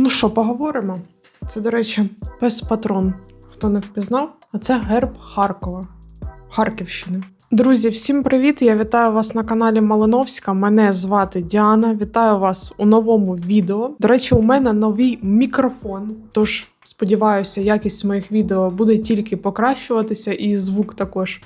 Ну що, поговоримо? Це, до речі, пес патрон. Хто не впізнав? А це герб Харкова, Харківщини. Друзі, всім привіт! Я вітаю вас на каналі Малиновська. Мене звати Діана. Вітаю вас у новому відео. До речі, у мене новий мікрофон. Тож сподіваюся, якість моїх відео буде тільки покращуватися, і звук також.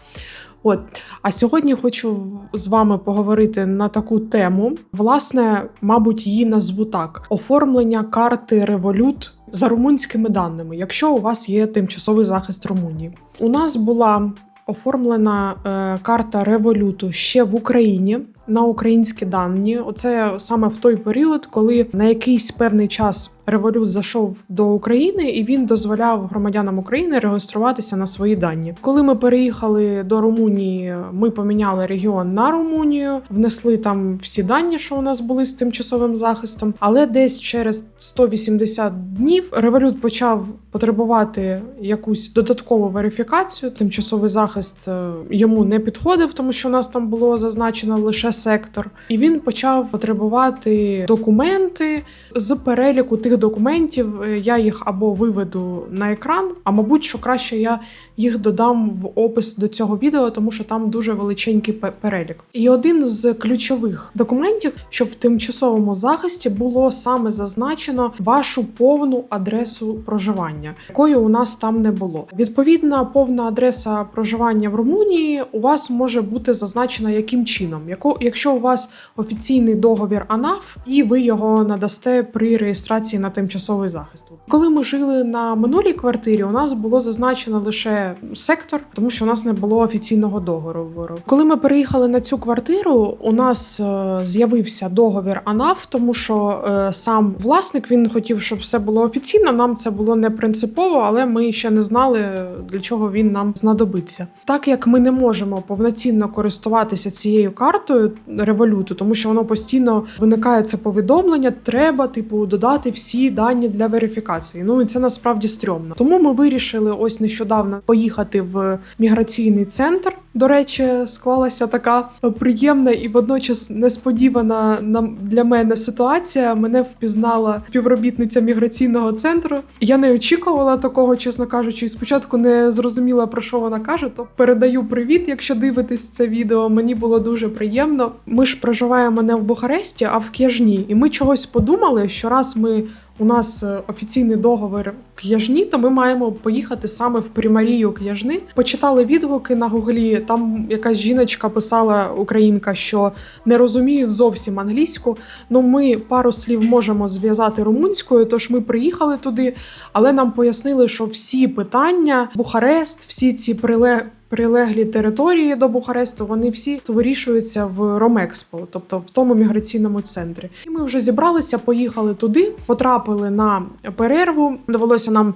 От, а сьогодні хочу з вами поговорити на таку тему. Власне, мабуть, її назву так: оформлення карти Револют за румунськими даними, якщо у вас є тимчасовий захист Румунії. У нас була оформлена е, карта Революту ще в Україні на українські дані. Оце саме в той період, коли на якийсь певний час Револют зайшов до України і він дозволяв громадянам України реєструватися на свої дані. Коли ми переїхали до Румунії, ми поміняли регіон на Румунію, внесли там всі дані, що у нас були з тимчасовим захистом. Але десь через 180 днів Револют почав потребувати якусь додаткову верифікацію. Тимчасовий захист е, йому не підходив, тому що у нас там було зазначено лише сектор, і він почав потребувати документи з переліку тих документів. Е, Я їх або виведу на екран, а мабуть, що краще я їх додам в опис до цього відео, тому що там дуже величенький перелік. І один з ключових документів, що в тимчасовому захисті було саме зазначено вашу повну адресу проживання, якої у нас там не було. Відповідна повна адреса проживання в Румунії у вас може бути зазначена яким чином, якщо у вас офіційний договір АНАФ, і ви його надасте при реєстрації на тимчасовий захист. Коли ми жили на минулій квартирі, у нас було зазначено лише сектор, тому що у нас не було офіційного договору. Коли ми переїхали на цю квартиру, у нас е, з'явився договір АНАФ, тому що е, сам власник він хотів, щоб все було офіційно. Нам це було не принципово, але ми ще не знали для чого він нам знадобиться. Так як ми не можемо повноцінно користуватися цією картою революту, тому що воно постійно виникає це повідомлення. Треба, типу, додати всі дані для верифікації. Ну і це насправді стрьомно. Тому ми вирішили ось нещодавно поїхати в міграційний центр. До речі, склалася така приємна і водночас несподівана нам для мене ситуація. Мене впізнала співробітниця міграційного центру. Я не очікувала такого, чесно кажучи, і спочатку не зрозуміла про що вона каже. То передаю привіт, якщо дивитесь це відео. Мені було дуже приємно. Ми ж проживаємо не в Бухаресті, а в К'яжні. І ми чогось подумали, що раз ми. У нас е, офіційний договір К'яжні, то ми маємо поїхати саме в Примарію К'яжни. Почитали відгуки на гуглі. Там якась жіночка писала українка, що не розуміють зовсім англійську. Ну ми пару слів можемо зв'язати румунською, тож ми приїхали туди, але нам пояснили, що всі питання, Бухарест, всі ці прилег. Прилеглі території до Бухаресту, вони всі вирішуються в Ромекспо, тобто в тому міграційному центрі. І ми вже зібралися, поїхали туди, потрапили на перерву. Довелося нам е,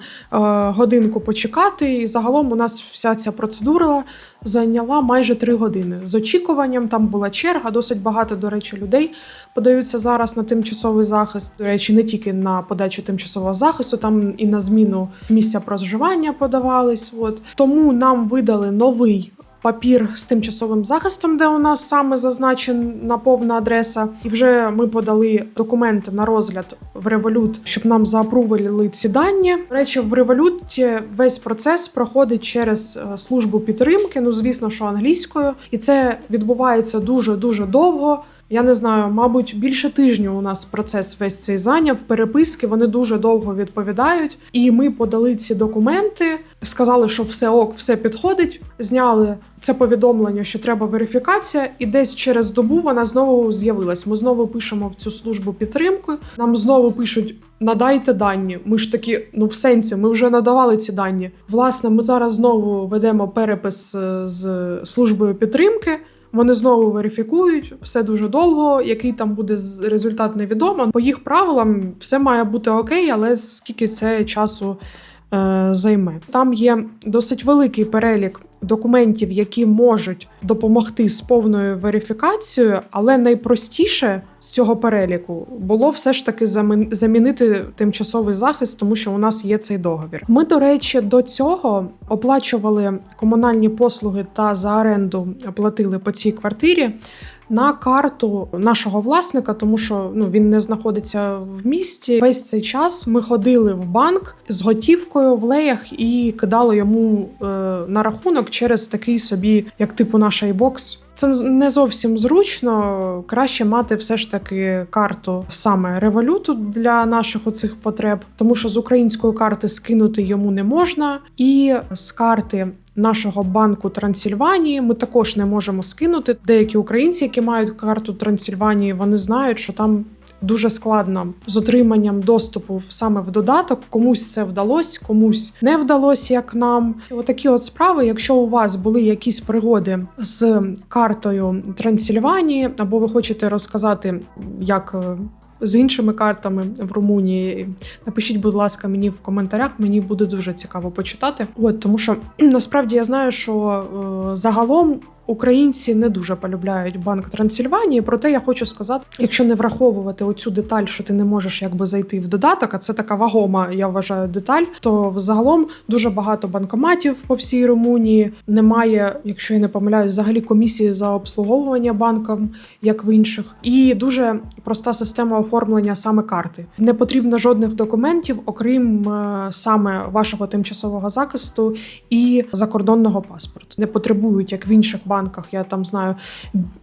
годинку почекати. І загалом у нас вся ця процедура зайняла майже три години. З очікуванням там була черга, досить багато, до речі, людей подаються зараз на тимчасовий захист. До речі, не тільки на подачу тимчасового захисту, там і на зміну місця проживання подавались. От тому нам видали новий. Папір з тимчасовим захистом, де у нас саме зазначена повна адреса, і вже ми подали документи на розгляд в револют, щоб нам заапрували ці дані. Речі, в революті весь процес проходить через е, службу підтримки. Ну звісно, що англійською, і це відбувається дуже дуже довго. Я не знаю, мабуть, більше тижню у нас процес весь цей зайняв. Переписки вони дуже довго відповідають. І ми подали ці документи, сказали, що все ок, все підходить. Зняли це повідомлення, що треба верифікація, і десь через добу вона знову з'явилась. Ми знову пишемо в цю службу підтримки. Нам знову пишуть: надайте дані. Ми ж такі, ну в сенсі, ми вже надавали ці дані. Власне, ми зараз знову ведемо перепис е, з службою підтримки. Вони знову верифікують все дуже довго. Який там буде результат, невідомо. По їх правилам все має бути окей, але скільки це часу е, займе? Там є досить великий перелік документів, які можуть допомогти з повною верифікацією, але найпростіше з цього переліку було все ж таки замінити тимчасовий захист, тому що у нас є цей договір. Ми, до речі, до цього оплачували комунальні послуги та за оренду платили по цій квартирі. На карту нашого власника, тому що ну він не знаходиться в місті. Весь цей час ми ходили в банк з готівкою в леях і кидали йому е, на рахунок через такий собі, як типу наш iBox. Це не зовсім зручно. Краще мати все ж таки карту саме революту для наших оцих потреб, тому що з української карти скинути йому не можна, і з карти. Нашого банку Трансильванії ми також не можемо скинути. Деякі українці, які мають карту Трансильванії, вони знають, що там дуже складно з отриманням доступу саме в додаток. Комусь це вдалося, комусь не вдалося, як нам. Отакі от справи. Якщо у вас були якісь пригоди з картою Трансильванії, або ви хочете розказати, як. З іншими картами в Румунії напишіть, будь ласка, мені в коментарях. Мені буде дуже цікаво почитати. От тому, що насправді я знаю, що е, загалом українці не дуже полюбляють банк Трансильванії. Проте я хочу сказати, якщо не враховувати оцю деталь, що ти не можеш якби зайти в додаток, а це така вагома, я вважаю, деталь. То взагалом дуже багато банкоматів по всій Румунії. Немає, якщо я не помиляюсь, взагалі комісії за обслуговування банком, як в інших, і дуже проста система оформлення саме карти. Не потрібно жодних документів, окрім е, саме вашого тимчасового захисту і закордонного паспорту. Не потребують, як в інших банках. Я там знаю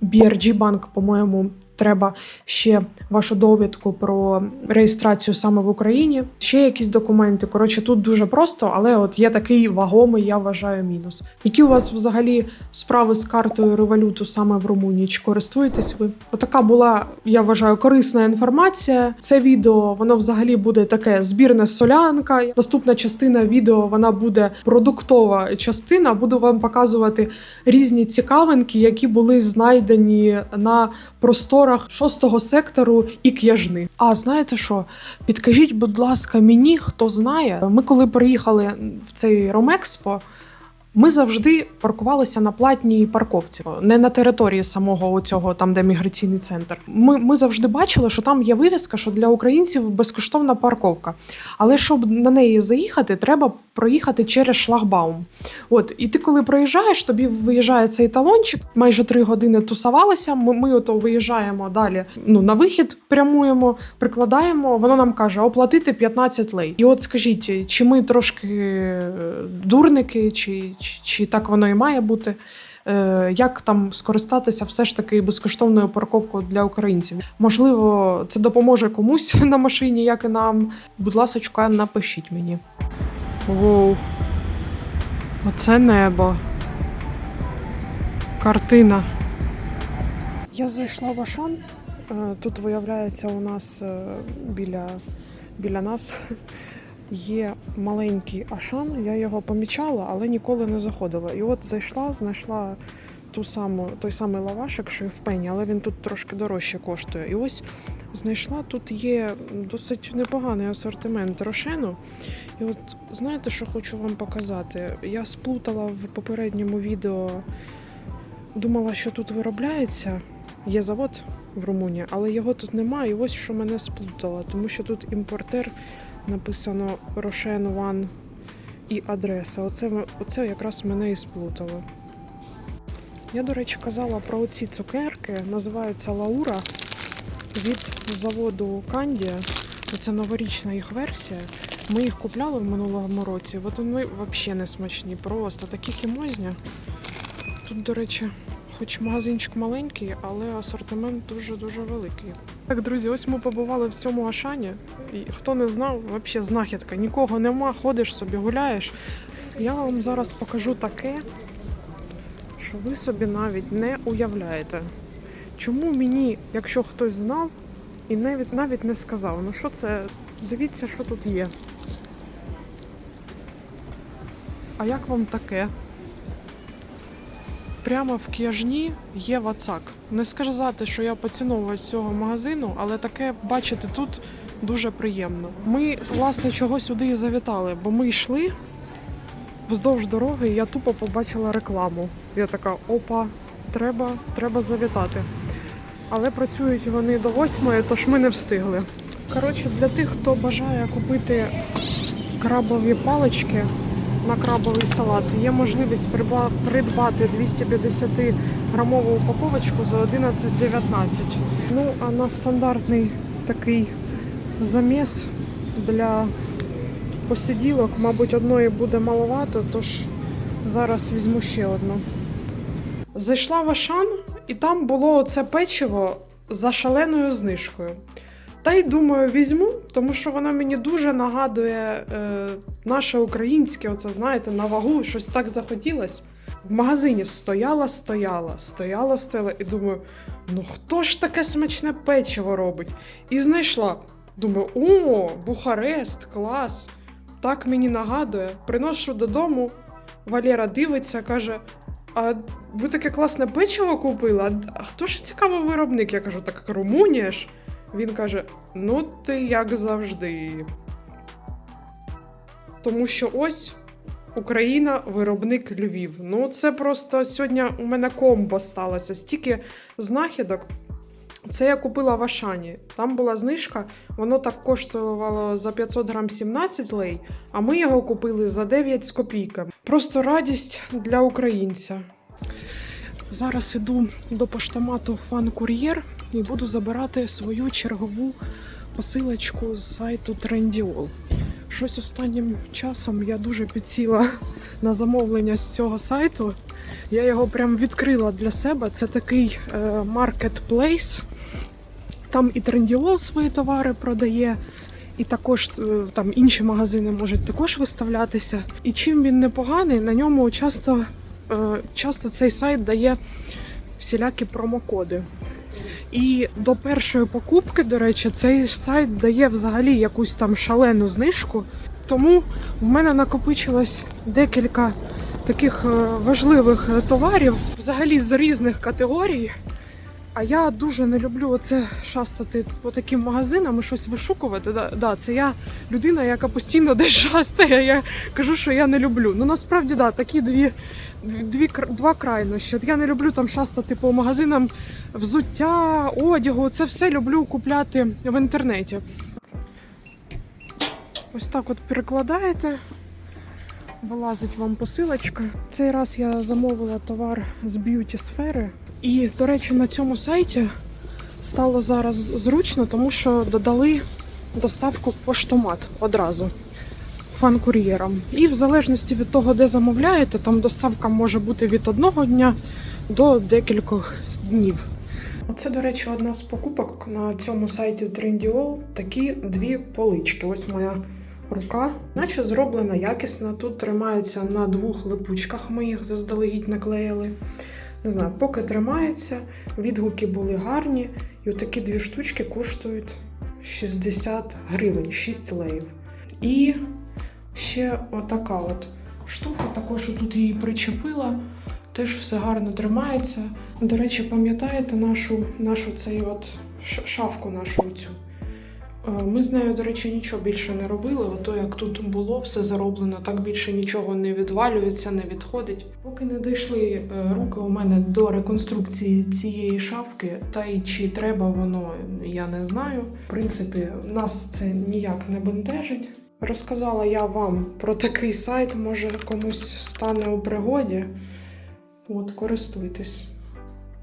BRG банк, по-моєму. Треба ще вашу довідку про реєстрацію саме в Україні, ще якісь документи. Коротше, тут дуже просто, але от є такий вагомий, я вважаю, мінус. Які у вас взагалі справи з картою революту саме в Румунії? Чи користуєтесь ви? Отака була, я вважаю, корисна інформація. Це відео воно взагалі буде таке збірна солянка. Наступна частина відео вона буде продуктова частина. Буду вам показувати різні цікавинки, які були знайдені на просторах шостого сектору і к'яжни. А знаєте що? Підкажіть, будь ласка, мені хто знає. Ми коли приїхали в цей Ромекспо. Ми завжди паркувалися на платній парковці, не на території самого цього, там де міграційний центр. Ми, ми завжди бачили, що там є вивіска, що для українців безкоштовна парковка. Але щоб на неї заїхати, треба проїхати через шлагбаум. От, і ти, коли проїжджаєш, тобі виїжджає цей талончик. Майже три години тусувалися. Ми, ми ото виїжджаємо далі. Ну на вихід прямуємо, прикладаємо. Воно нам каже оплатити 15 лей. І от скажіть, чи ми трошки е, дурники, чи, чи, так воно і має бути? Е, Як там скористатися все ж таки безкоштовною парковкою для українців? Можливо, це допоможе комусь на машині, як і нам. Будь ласка, напишіть мені. Воу. Оце небо. Картина. Я зайшла в Ашан. Е, Тут виявляється у нас е, біля, біля нас є маленький Ашан. Я його помічала, але ніколи не заходила. І от зайшла, знайшла ту саму, той самий лавашик, що і в пені, але він тут трошки дорожче коштує. І ось знайшла, тут є досить непоганий асортимент рошену. І от знаєте, що хочу вам показати? Я сплутала в попередньому відео, думала, що тут виробляється. Є завод в Румунії, але його тут немає. І ось що мене сплутало, тому що тут імпортер написано Рошен Ван і адреса. Оце, оце якраз мене і сплутало. Я, до речі, казала про оці цукерки, називаються Лаура від заводу Кандія. Це новорічна їх версія. Ми їх купляли в минулому році. От вони взагалі не смачні, просто такі хімозні. Тут, до речі, хоч магазинчик маленький, але асортимент дуже-дуже великий. Так, друзі, ось ми побували в цьому Ашані. І хто не знав, взагалі знахідка. Нікого нема, ходиш собі, гуляєш. Я вам зараз покажу таке, що ви собі навіть не уявляєте. Чому мені, якщо хтось знав, і навіть навіть не сказав, ну що це? Дивіться, що тут є. А як вам таке? Прямо в к'яжні є вацак. Не сказати, що я поціновувач цього магазину, але таке бачити тут дуже приємно. Ми, власне, чого сюди і завітали, бо ми йшли вздовж дороги, і я тупо побачила рекламу. Я така, опа, треба, треба завітати. Але працюють вони до восьмої, тож ми не встигли. Коротше, для тих, хто бажає купити крабові палички, на крабовий салат. Є можливість придбати 250 грамову упаковочку за 11,19. Ну, а на стандартний такий заміс для посиділок, мабуть, одної буде маловато, тож зараз візьму ще одну. Зайшла в Ашан, і там було оце печиво за шаленою знижкою. Та й думаю, візьму, тому що воно мені дуже нагадує е, наше українське, оце знаєте, на вагу, щось так захотілось. В магазині стояла, стояла, стояла, стояла, і думаю, ну хто ж таке смачне печиво робить? І знайшла. Думаю, о, Бухарест, клас! Так мені нагадує. Приношу додому. Валера дивиться, каже: А ви таке класне печиво купили? А, а хто ж цікавий виробник? Я кажу, так Румунія ж. Він каже: Ну, ти як завжди. Тому що ось Україна, виробник Львів. Ну, це просто сьогодні у мене комбо сталося. Стільки знахідок. Це я купила в Ашані. Там була знижка, воно так коштувало за 500 грам 17 лей, а ми його купили за 9 з копійками. Просто радість для українця. Зараз іду до поштомату Фан Кур'єр і буду забирати свою чергову посилочку з сайту Trendyol. Щось останнім часом я дуже підсіла на замовлення з цього сайту. Я його прям відкрила для себе. Це такий маркетплейс. Там і Trendyol свої товари продає, і також е, там інші магазини можуть також виставлятися. І чим він непоганий, на ньому часто, е, часто цей сайт дає всілякі промокоди. І до першої покупки, до речі, цей сайт дає взагалі якусь там шалену знижку. Тому в мене накопичилось декілька таких е, важливих е, товарів, взагалі з різних категорій. А я дуже не люблю оце шастати по таким магазинам і щось вишукувати. Да, да, це я людина, яка постійно десь шастає. Я кажу, що я не люблю. Ну насправді да, такі дві, дві два крайнощі. От я не люблю там шастати по магазинам взуття, одягу. Це все люблю купляти в інтернеті. Ось так от перекладаєте. Вилазить вам посилочка. Цей раз я замовила товар з б'юті сфери. І, до речі, на цьому сайті стало зараз зручно, тому що додали доставку поштомат одразу фан-кур'єром. І в залежності від того, де замовляєте, там доставка може бути від одного дня до декількох днів. Оце, до речі, одна з покупок на цьому сайті Trendyol. Такі дві полички. Ось моя рука, наче зроблена якісно. Тут тримається на двох липучках. Ми їх заздалегідь наклеїли. Не знаю, поки тримається, відгуки були гарні. І отакі дві штучки коштують 60 гривень, 6 леїв. І ще отака от штука, також тут її причепила. Теж все гарно тримається. До речі, пам'ятаєте нашу, нашу цей от шафку нашу цю? Е, Ми з нею, до речі, нічого більше не робили. Ото як тут було, все зароблено, так більше нічого не відвалюється, не відходить. Поки не дійшли е, руки у мене до реконструкції цієї шафки, та й чи треба воно, я не знаю. В принципі, нас це ніяк не бентежить. Розказала я вам про такий сайт, може комусь стане у пригоді. От, користуйтесь.